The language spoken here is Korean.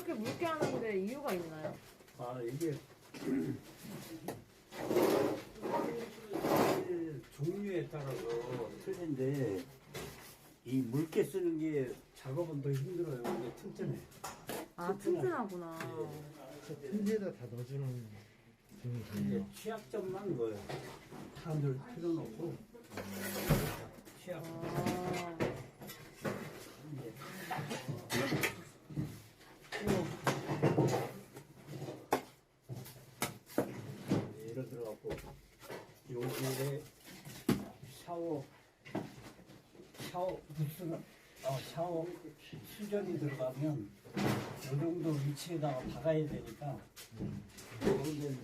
이렇게 묽게 하는데 이유가 있나요? 아 이게 종류에 따라서 틀린데 이 묽게 쓰는 게 작업은 더 힘들어요. 이게 튼튼해. 아 튼튼하구나. 틈새에다 다 넣어주는 있네요. 취약점만 뭐 사람들 없고 취약. 아, 이제 또 예를 들어 갖고 여기에 샤워 샤워 무슨 어, 샤워 수전이 들어가면 이 정도 위치에다가 박아야 되니까 좀 튼튼하게